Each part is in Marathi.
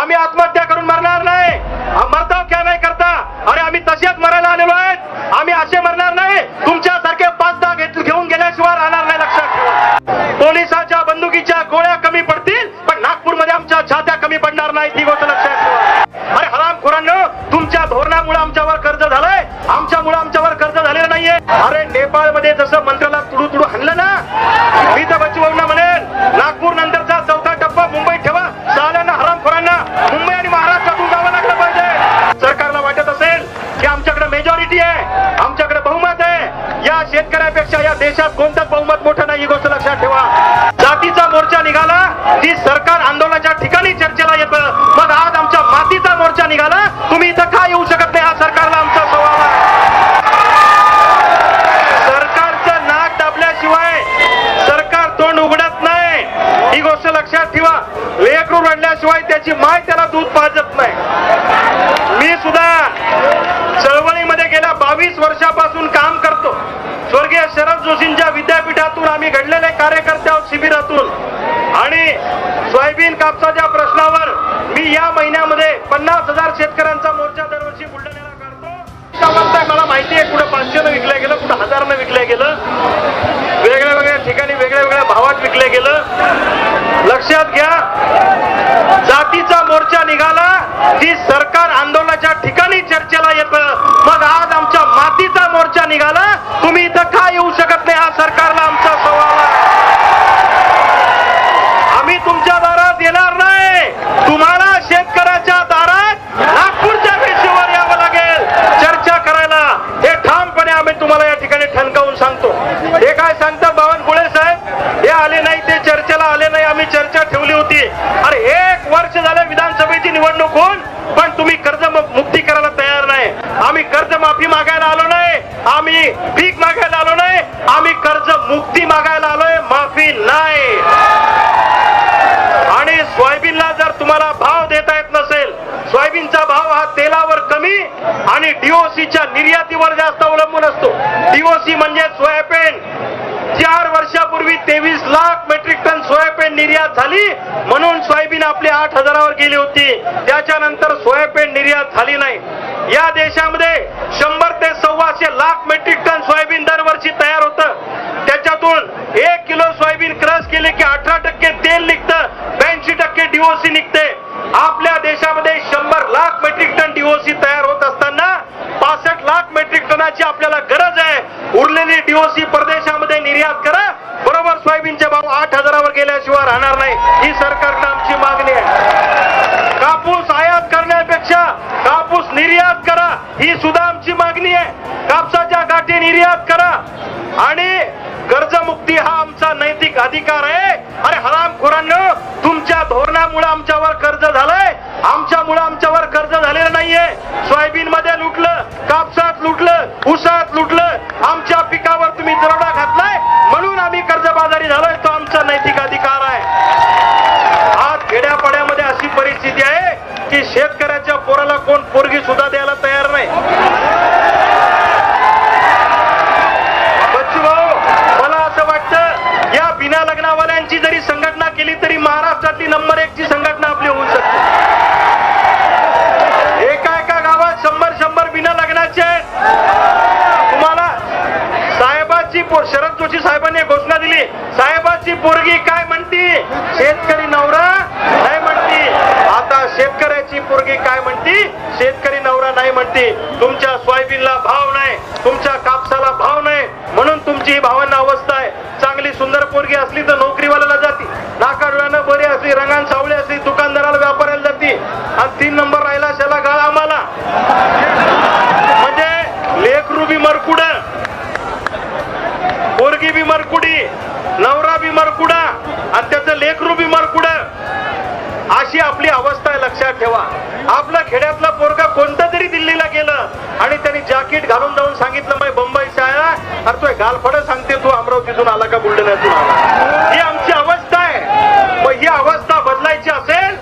आम्ही आत्महत्या करून मरणार नाही. मरताव क्या नाही करता? अरे आम्ही तसेच मरायला आलेलो आहेत. आम्ही असे मरणार नाही. तुमच्यासारखे पाच दहा घेऊन गेल्याशिवाय राहणार नाही लक्षात ठेवा. पोलिसाच्या बंदुकीच्या गोळ्या कमी पडतील पण नागपूरमध्ये आमच्या छात्या कमी पडणार नाही ती गोष्ट लक्षात ठेवा. अरे हरामखोरांनो तुमच्या धोरणामुळे आमच्यावर कर्ज झालंय. आमच्यामुळे आमच्यावर कर्ज झालेलं नाहीये. अरे नेपाळमध्ये जसं मंत्र्याला तुडू तुडू हल्लं ना मी तर बच्चूभाऊंना म्हणेल नागपूर नंतरचा चौथा टप्पा मुंबईत ठेवा. शेतकऱ्यापेक्षा या देशात कोणतं बहुमत मोठं नाही ही गोष्ट लक्षात ठेवा. जातीचा मोर्चा निघाला जी सरकार आंदोलनाच्या ठिकाणी चर्चेला येतं मग आज आमच्या मातीचा मोर्चा निघाला तुम्ही इथं का येऊ शकत नाही? हा सरकारला आमचा सवाल आहे. सरकारचं नाक दाबल्याशिवाय सरकार तोंड उघडत नाही. ही गोष्ट लक्षात ठेवा. लेकरू रडल्याशिवाय त्याची माय त्याला दूध पाजत नाही. मी सुद्धा चळवळीमध्ये गेल्या बावीस वर्षापासून शरद जोशींच्या विद्यापीठातून आम्ही घडलेले कार्यकर्ते आहोत शिबिरातून. आणि सोयाबीन कापसाच्या प्रश्नावर मी या महिन्यामध्ये पन्नास हजार शेतकऱ्यांचा मोर्चा दरवर्षी बुलढाण्याला काढतो. मला माहिती आहे कुठं पाचशेनं विकलं गेलं कुठं हजारनं विकलं गेलं. वेगळ्या वेगळ्या ठिकाणी वेगळ्या वेगळ्या भावात विकलं गेलं. लक्षात घ्या जातीचा मोर्चा निघाला की सरकार आंदोलनाच्या ठिकाणी चर्चेला येतं मग आज आमच्या मातीचा मोर्चा निघाला तुम्ही इथं का येऊ शकत नाही. हा सरकारला आमचा सवाल आहे आम्ही तुमच्या दारात येणार नाही तुम्हाला शेतकऱ्याच्या दारात नागपूरच्या पेशीवर यावं लागेल चर्चा करायला हे ठामपणे आम्ही तुम्हाला या ठिकाणी ठणकावून सांगतो हे काय सांगतात बावनकुळे साहेब हे आले नाही ते चर्चेला आले नाही आम्ही चर्चा ठेवली होती अरे एक वर्ष झालं विधानसभेची निवडणूक होऊन पण तुम्ही कर्ज म- मुक्ती करायला तयार नाही आम्ही कर्ज माफी मागायला आलो नाही आम्ही भीक मागायला आलो नाही आम्ही कर्ज मुक्ती मागायला आलोय माफी नाही आणि सोयाबीनला जर तुम्हाला भाव देता येत नसेल सोयाबीनचा भाव हा तेलावर कमी आणि डीओसीच्या जास्त अवलंबून असतो. डीओसी म्हणजे सोयाबीन. चार वर्षापूर्वी तेवीस लाख मेट्रिक टन सोयाबीन निर्यात झाली. म्हणून सोयाबीन आपली आठ हजारावर गेली होती. त्याच्यानंतर सोयाबीन निर्यात झाली नाही. या देशामध्ये शंभर ते सव्वाशे लाख मेट्रिक टन सोयाबीन दरवर्षी तयार होतं. त्याच्यातून एक किलो सोयाबीन क्रश केले की अठरा टक्के तेल निघतं. ब्याऐंशी टक्के डीओसी निघते. आपल्या देशामध्ये शंभर लाख मेट्रिक टन डीओसी तयार होत असताना पासष्ट लाख मेट्रिक टनाची आपल्याला गरज आहे. उरलेली डीओसी परदेशामध्ये निर्यात करा. बरोबर सोयाबीनचे भाव आठ हजारावर गेल्याशिवाय राहणार नाही. ही सरकारनं आमची मागणी आहे. कापूस आयात करण्यापेक्षा कापूस निर्यात करा. ही सुद्धा आमची मागणी आहे. कापसाच्या गाठी निर्यात करा. आणि कर्जमुक्ती हा आमचा नैतिक अधिकार आहे. अरे हरामखोरांनो तुमच्या धोरणामुळे आमच्यावर कर्ज झालंय. आमच्यामुळे आमच्यावर कर्ज झालेलं नाहीये. सोयाबीन मध्ये लुटलं कापसात लुटलं ऊसात लुटलं आमच्या पिकावर तुम्ही दरोडा घातलाय म्हणून आम्ही कर्जबाजारी झालोय तो आमचा नैतिक अधिकार आहे. आज खेड्यापाड्यामध्ये अशी परिस्थिती आहे की शेत पोरगी काय म्हणती? शेतकरी नवरा नाही म्हणती. तुमच्या सोयाबीनला भाव नाही. तुमच्या कापसाला भाव नाही. म्हणून तुमची ही भावांना अवस्था आहे. चांगली सुंदर पोरगी असली तर नोकरीवाल्याला जाती. नाकाडोळ्यानं बरी असली रंगान सावळी असली दुकानदाराला व्यापाऱ्याला जाती. आणि तीन नंबर राहिला शाला गाळ आम्हाला. म्हणजे लेख रुबी मरकुड पोरगी बी मरकुडी नवरा बी मरकुडा आणि त्याचं लेखरू बी मरकुड. अशी आपली अवस्था लक्षात ठेवा. आपला खेड्यातला पोरगा कोणतं तरी दिल्लीला गेलं आणि त्यांनी जॅकेट घालून जाऊन सांगितलं मग बंबईचा शाळा अरे तो गालफड सांगते तू अमरावतीतून आला का बुलढाण्यातून आला? ही आमची अवस्था आहे. मग ही अवस्था बदलायची असेल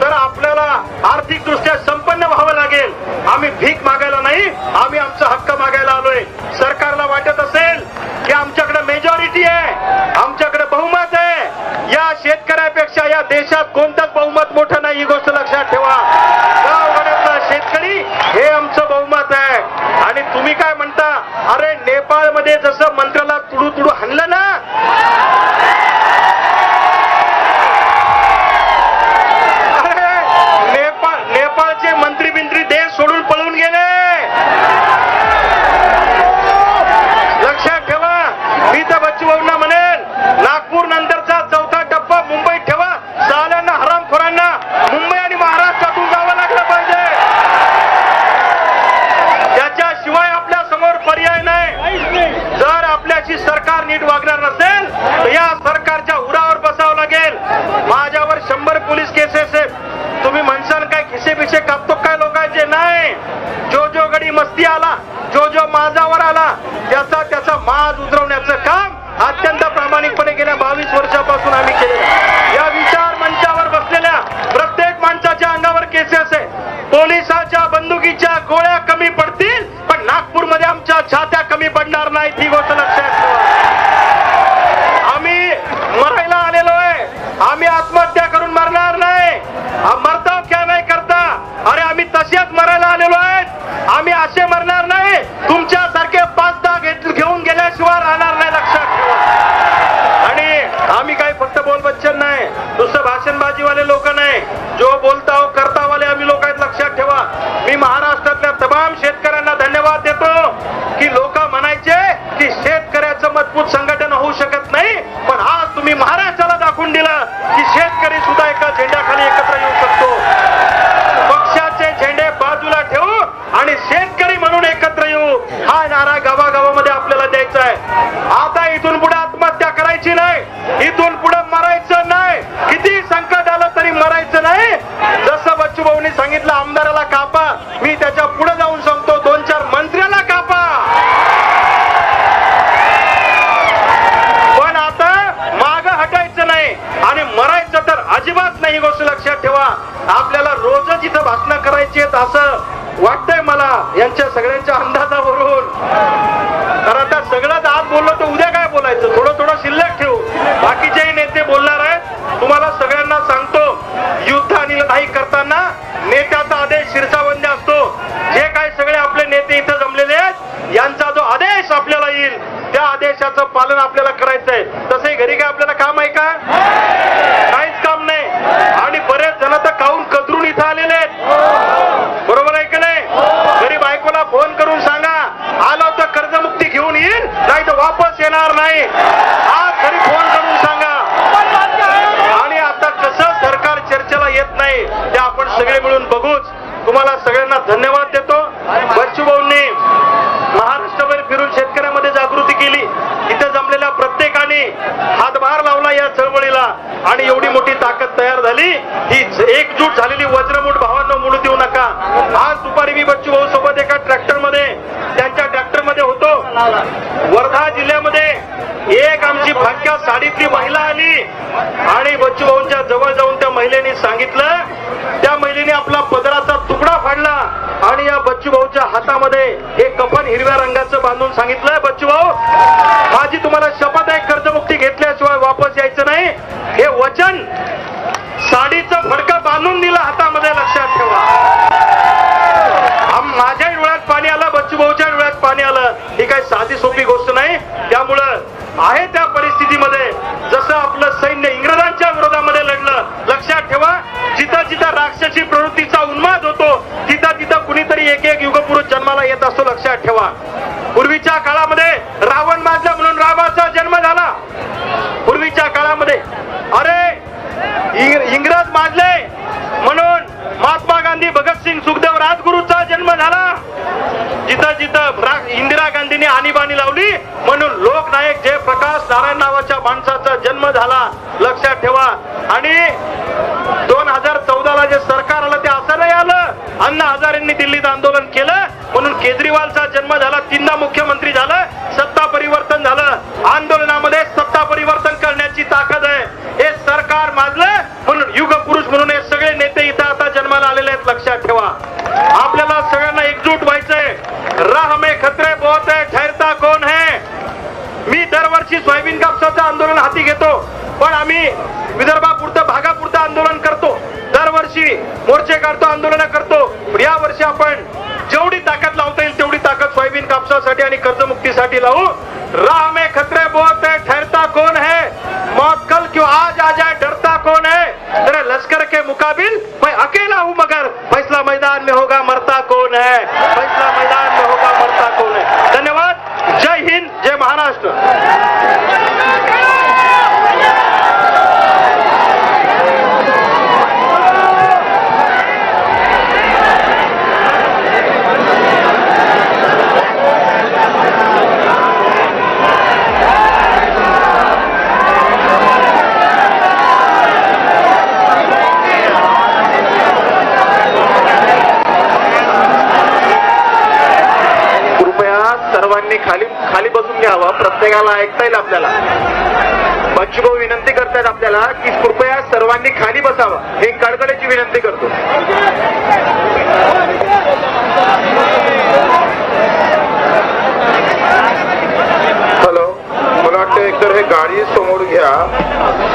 तर आपल्याला आर्थिक दृष्ट्या संपन्न व्हावं लागेल. आम्ही भीक मागायला नाही आम्ही आमचा हक्क मागायला आलोय. सरकारला वाटत असेल की आमच्याकडे मेजॉरिटी आहे आमच्याकडे बहुमत आहे. या शेतकऱ्यापेक्षा या देशात कोणतंच बहुमत मोठं नाही जसं मंत्र नुसतं भाषणबाजीवाले लोक नाही. जो बोलता हो करता वाले आम्ही लोक आहेत लक्षात ठेवा. मी महाराष्ट्रातल्या तमाम शेतकऱ्यांना धन्यवाद देतो की लोक म्हणायचे की शेतकऱ्याचं मजबूत संघटन होऊ शकत नाही पण आज तुम्ही महाराष्ट्राला दाखवून दिलं की शेतकरी टोक्यात साडीतली महिला आली. आणि बच्चूभाऊंच्या जवळ जाऊन त्या महिलेने सांगितलं. त्या महिलेने आपला पदराचा तुकडा फाडला आणि या बच्चूभाऊच्या हातामध्ये हे कफन हिरव्या रंगाचं बांधून सांगितलं बच्चूभाऊ माझी तुम्हाला शपथ आहे कर्जमुक्ती घेतल्याशिवाय वापस यायचं नाही. हे वचन साडीचा फडका बांधून दिला हातामध्ये लक्षात. आम्ही विदर्भापुरतं भागापुरतं आंदोलन करतो. दरवर्षी मोर्चे काढतो आंदोलन करतो. या वर्षी आपण जेवढी ताकद लावता येईल तेवढी ताकद सोयाबीन कापसासाठी आणि कर्जमुक्तीसाठी लावू. रामे में खतरे बहुत है ठहरता कौन है? मौत कल क्यों आज आ जाए डरता कौन है? अरे लश्कर के मुकाबिल मैं अकेला हूं मगर फैसला मैदान में होगा मरता कौन है? फैसला मैदान प्रत्येकाला ऐकता येईल आपल्याला. बच्चूभाऊ विनंती करतायत आपल्याला की कृपया सर्वांनी खाली बसावं. हे कडकड्याची विनंती करतो. हॅलो. मला वाटतं एकतर हे गाडी समोर घ्या.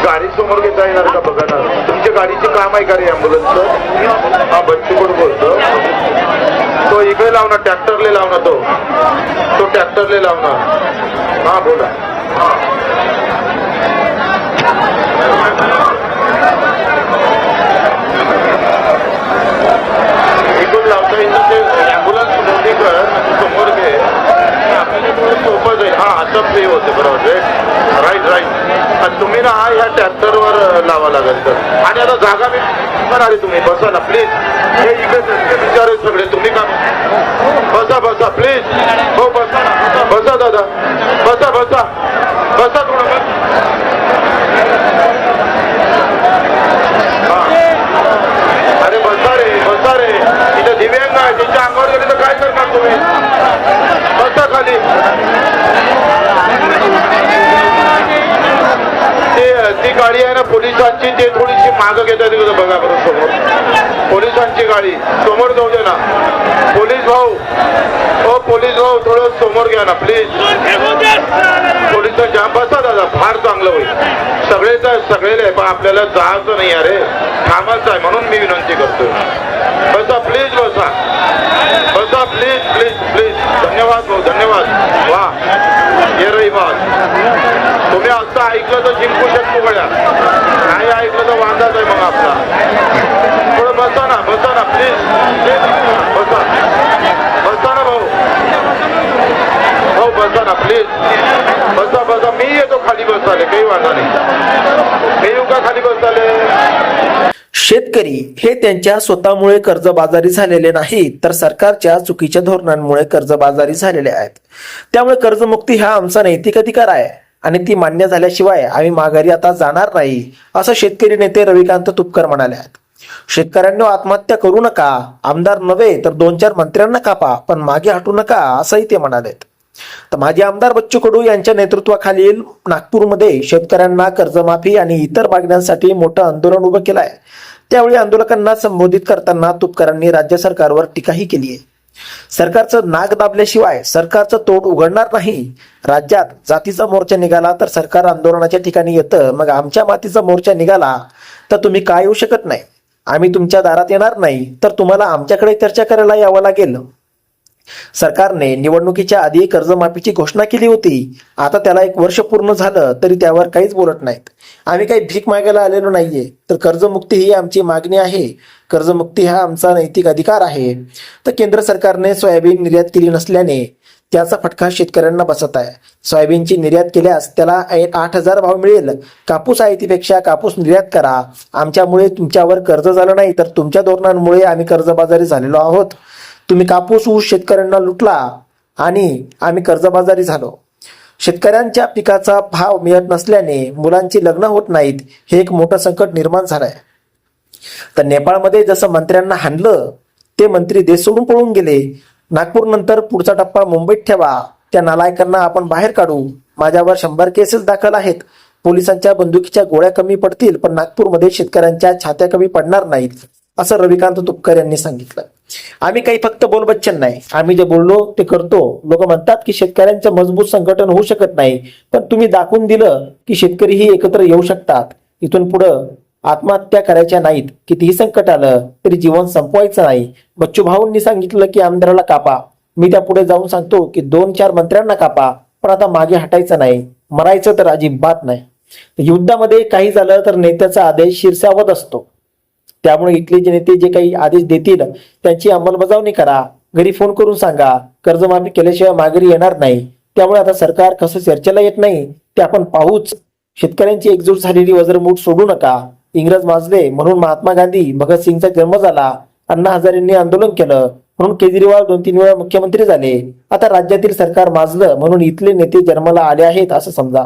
गाडी समोर घेता येणार का बघा ना. तुमच्या गाडीचे काम आहे का रे अँब्युलन्सचं हा बच्चूकडून बोलतो. तो इकडे लावणार ट्रॅक्टरले लावणार तो. तो ट्रॅक्टरले लावणार. हा बोला. इकडून लावता येईल ते ॲम्ब्युलन्स मोठी कर म्हणजे समोर घे. आपल्याला सोपं जाईल. हा आता फ्री होते बरोबर. राईट राईट आणि तुम्ही ना ह्या ट्रॅक्टरवर लावा लागेल तर. आणि आता जागा मी म्हणाले तुम्ही बसा ना प्लीज हे इकडे विचार तुम्ही का बसा बसा प्लीज हो बसा ना बसा बसा दादा बसा बसा बसा थोडं बस हा. अरे बसा रे बसा रे इथे दिव्यांग आहे त्यांच्या अंगावर गेले तर काय करणार तुम्ही बसा खाली ते ती गाडी आहे ना पोलिसांची ते थोडीशी मागं घेतात तिकडे बघा बरं समोर पोलिसांची गाडी समोर जाऊ दे ना पोलीस भाऊ हो पोलीस भाऊ थोडं समोर घ्या ना प्लीज पोलिसांच्या बसा फार चांगलं होईल. सगळे तर सगळे पण आपल्याला जायचं नाही अरे. कामाचं आहे म्हणून मी विनंती करतो बसा प्लीज बसा. बसा प्लीज प्लीज प्लीज धन्यवाद भाऊ धन्यवाद. वा. ये रही बात. तुम्ही असं ऐकलं तर जिंकू शकतो गड्या नाही ऐकलं तर वांदाच आहे मग आपला. थोडं बसा ना बसा ना प्लीज बसा. बसा ना भाऊ. भाऊ बसा ना प्लीज बसा. खाली काही वांधा नाही. हे का खाली बसाले शेतकरी हे त्यांच्या स्वतःमुळे कर्जबाजारी झालेले नाही तर सरकारच्या चुकीच्या धोरणांमुळे कर्जबाजारी झालेले आहेत. त्यामुळे कर्जमुक्ती हा आमचा नैतिक अधिकार आहे आणि ती मान्य झाल्याशिवाय आम्ही माघारी आता जाणार नाही असं शेतकरी नेते रविकांत तुपकर म्हणाले आहेत. शेतकऱ्यांनी आत्महत्या करू नका. आमदार नव्हे तर दोन चार मंत्र्यांना कापा पण मागे हटू नका असंही ते म्हणालेत. तर माजी आमदार बच्चू कडू यांच्या नेतृत्वाखालील नागपूरमध्ये शेतकऱ्यांना कर्जमाफी आणि इतर मागण्यांसाठी मोठं आंदोलन उभं केलं आहे त्यावेळी आंदोलकांना संबोधित करताना तुपकरांनी राज्य सरकारवर टीकाही केली आहे. सरकारचं नाग दाबल्याशिवाय सरकारचं तोड उघडणार नाही. राज्यात जातीचा मोर्चा निघाला तर सरकार आंदोलनाच्या ठिकाणी येतं. मग आमच्या मातीचा मोर्चा निघाला तर तुम्ही काय येऊ शकत नाही? आम्ही तुमच्या दारात येणार नाही. तर तुम्हाला आमच्याकडे चर्चा करायला यावं लागेल. सरकारने निवडणुकीच्या आधी कर्जमाफीची घोषणा केली होती. आता त्याला एक वर्ष पूर्ण झालं तरी त्यावर काहीच बोलत नाहीत. आम्ही काही भीक मागायला आलेलो नाहीये. तर कर्जमुक्ती ही आमची मागणी आहे. कर्जमुक्ती हा आमचा नैतिक अधिकार आहे. तर केंद्र सरकारने सोयाबीन निर्यात केली नसल्याने त्याचा फटका शेतकऱ्यांना बसत आहे. सोयाबीनची निर्यात केल्यास त्याला आठ हजार भाव मिळेल. कापूस आयातीपेक्षा कापूस निर्यात करा. आमच्यामुळे तुमच्यावर कर्ज झालं नाही तर तुमच्या धोरणांमुळे आम्ही कर्जबाजारी झालेलो आहोत. तुम्ही कापूस ऊस शेतकऱ्यांना लुटला आणि आम्ही कर्जबाजारी झालो. शेतकऱ्यांच्या पिकाचा भाव मिळत नसल्याने मुलांची लग्न होत नाहीत हे एक मोठं संकट निर्माण झालंय. तर नेपाळमध्ये जसं मंत्र्यांना हाणलं ते मंत्री देश सोडून पळून गेले. नागपूर नंतर पुढचा टप्पा मुंबईत ठेवा. त्या नालायकांना आपण बाहेर काढू. माझ्यावर शंभर केसेस दाखल आहेत. पोलिसांच्या बंदुकीच्या गोळ्या कमी पडतील पण नागपूरमध्ये शेतकऱ्यांच्या छात्या कमी पडणार नाहीत असं रविकांत तुपकर यांनी सांगितलं. आम्ही काही फक्त बोलबच्चन नाही. आम्ही जे बोललो ते करतो. लोक म्हणतात की शेतकऱ्यांचं मजबूत संघटन होऊ शकत नाही. पण तुम्ही दाखवून दिलं की शेतकरीही एकत्र येऊ शकतात. इथून पुढं आत्महत्या करायच्या नाहीत. कितीही संकट आलं तरी जीवन संपवायचं नाही. बच्चू भाऊंनी सांगितलं की आमदाराला कापा. मी त्या पुढे जाऊन सांगतो की दोन चार मंत्र्यांना कापा. पण आता मागे हटायचं नाही. मरायचं तर अजिबात नाही. युद्धामध्ये काही झालं तर नेत्याचा आदेश शिरसावत असतो. त्यामुळे इथले जे नेते जे काही आदेश देतील त्यांची अंमलबजावणी करा. घरी फोन करून सांगा. कर्जमाफी केल्याशिवाय माघारी येणार नाही. त्यामुळे आता सरकार कसं चर्चेला येत नाही ते आपण पाहूच. शेतकऱ्यांची एकजूट झालेली वज्रमूठ सोडू नका. इंग्रज माजले म्हणून महात्मा गांधी भगतसिंगचा जन्म झाला. अण्णा हजारेंनी आंदोलन केलं. म्हणून केजरीवाल दोन तीन वेळा मुख्यमंत्री झाले. आता राज्यातील सरकार माजलं म्हणून इथले नेते जन्माला आले आहेत असं समजा.